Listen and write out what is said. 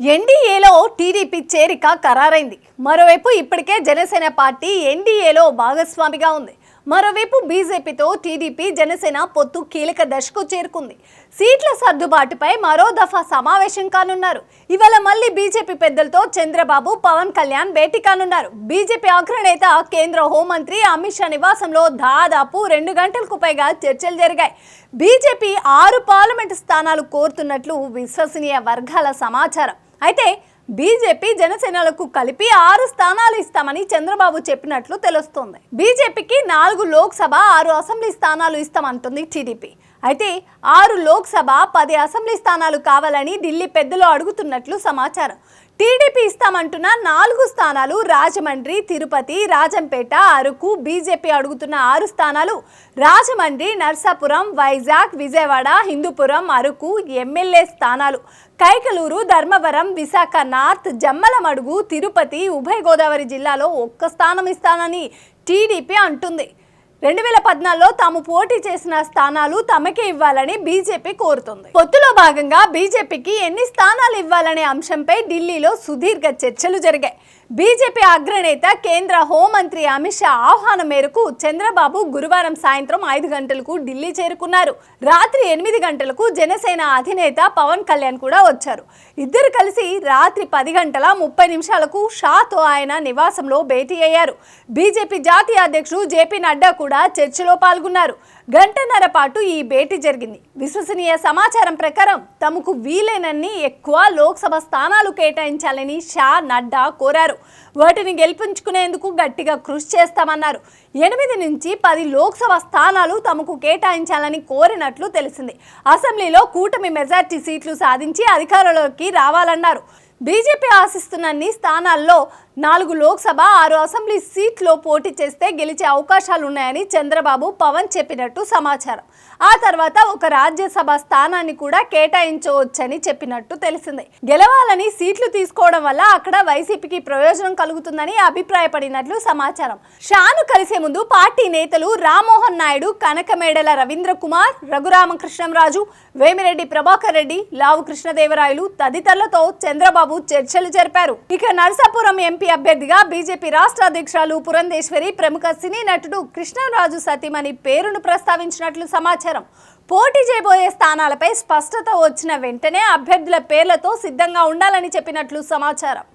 ఎన్డీఏలో టీడీపీ చేరిక ఖరారైంది. మరోవైపు ఇప్పటికే జనసేన పార్టీ ఎన్డీఏలో భాగస్వామిగా ఉంది. మరోవైపు బీజేపీతో టీడీపీ జనసేన పొత్తు కీలక దశకు చేరుకుంది. సీట్ల సర్దుబాటుపై మరో దఫా సమావేశం కానున్నారు. ఇవాళ మళ్ళీ బీజేపీ పెద్దలతో చంద్రబాబు పవన్ కళ్యాణ్ భేటీ కానున్నారు. బీజేపీ అగ్రనేత కేంద్ర హోంమంత్రి అమిత్ షా నివాసంలో దాదాపు రెండు గంటలకు పైగా చర్చలు జరిగాయి. బీజేపీ ఆరు పార్లమెంటు స్థానాలు కోరుతున్నట్లు విశ్వసనీయ వర్గాల సమాచారం. అయితే బీజేపీ జనసేనలకు కలిపి ఆరు స్థానాలు ఇస్తామని చంద్రబాబు చెప్పినట్లు తెలుస్తోంది. బీజేపీకి నాలుగు లోక్సభ ఆరు అసెంబ్లీ స్థానాలు ఇస్తామంటుంది టీడీపీ. అయితే ఆరు లోక్సభ పది అసెంబ్లీ స్థానాలు కావాలని ఢిల్లీ పెద్దలు అడుగుతున్నట్లు సమాచారం. టీడీపీ ఇస్తామంటున్న నాలుగు స్థానాలు రాజమండ్రి తిరుపతి రాజంపేట అరకు బీజేపీ అడుగుతున్న ఆరు స్థానాలు రాజమండ్రి నర్సాపురం వైజాగ్ విజయవాడ హిందూపురం అరకు ఎమ్మెల్యే స్థానాలు. కైకలూరు ధర్మవరం విశాఖ నార్త్ జమ్మలమడుగు తిరుపతి ఉభయ గోదావరి జిల్లాలో ఒక్క స్థానం ఇస్తానని టీడీపీ అంటుంది. రెండు వేల పద్నాలుగులో తాము పోటీ చేసిన స్థానాలు తమకే ఇవ్వాలని బీజేపీ కోరుతుంది. పొత్తులో భాగంగా బీజేపీకి ఎన్ని స్థానాలు ఇవ్వాలనే అంశంపై ఢిల్లీలో సుదీర్ఘ చర్చలు జరిగాయి. బీజేపీ అగ్రనేత కేంద్ర హోంమంత్రి అమిత్ షా ఆహ్వానం మేరకు చంద్రబాబు గురువారం సాయంత్రం ఐదు గంటలకు ఢిల్లీ చేరుకున్నారు. రాత్రి ఎనిమిది గంటలకు జనసేన అధినేత పవన్ కళ్యాణ్ కూడా వచ్చారు. ఇద్దరు కలిసి రాత్రి పది గంటల ముప్పై నిమిషాలకు షాతో ఆయన నివాసంలో భేటీ అయ్యారు. బీజేపీ జాతీయ అధ్యక్షుడు జేపీ నడ్డా కూడా చర్చలో పాల్గొన్నారు. గంటన్నర పాటు ఈ భేటీ జరిగింది. విశ్వసనీయ సమాచారం ప్రకారం తమకు వీలైనన్ని ఎక్కువ లోక్సభ స్థానాలు కేటాయించాలని షా నడ్డా కోరారు. వాటిని గెలిపించుకునేందుకు గట్టిగా కృషి చేస్తామన్నారు. ఎనిమిది నుంచి పది లోక్సభ స్థానాలు తమకు కేటాయించాలని కోరినట్లు తెలిసింది. అసెంబ్లీలో కూటమి మెజార్టీ సీట్లు సాధించి అధికారంలోకి రావాలన్నారు. బీజేపీ ఆశిస్తున్న అన్ని స్థానాల్లో నాలుగు లోక్సభ ఆరు అసెంబ్లీ సీట్లో పోటీ చేస్తే గెలిచే అవకాశాలు ఉన్నాయని చంద్రబాబు పవన్ చెప్పినట్టు సమాచారం. ఆ తర్వాత ఒక రాజ్యసభ స్థానాన్ని కూడా కేటాయించవచ్చని చెప్పినట్టు తెలిసింది. గెలవాలని సీట్లు తీసుకోవడం వల్ల అక్కడ వైసీపీకి ప్రయోజనం కలుగుతుందని అభిప్రాయపడినట్లు సమాచారం. షాను కలిసే ముందు పార్టీ నేతలు రామ్మోహన్ నాయుడు కనకమేడల రవీంద్ర కుమార్ రఘురామకృష్ణంరాజు వేమిరెడ్డి ప్రభాకర్ రెడ్డి లావు కృష్ణదేవరాయలు తదితరులతో చంద్రబాబు చంద్రబాబు చర్చలు జరిపారు. ఇక నరసాపురం ఎంపీ అభ్యర్థిగా బీజేపీ రాష్ట్ర అధ్యక్షురాలు పురంధేశ్వరి ప్రముఖ సినీ నటుడు కృష్ణరాజు సతీమణి పేరును ప్రస్తావించినట్లు సమాచారం. పోటీ చేయబోయే స్థానాలపై స్పష్టత వచ్చిన వెంటనే అభ్యర్థుల పేర్లతో సిద్ధంగా ఉండాలని చెప్పినట్లు సమాచారం.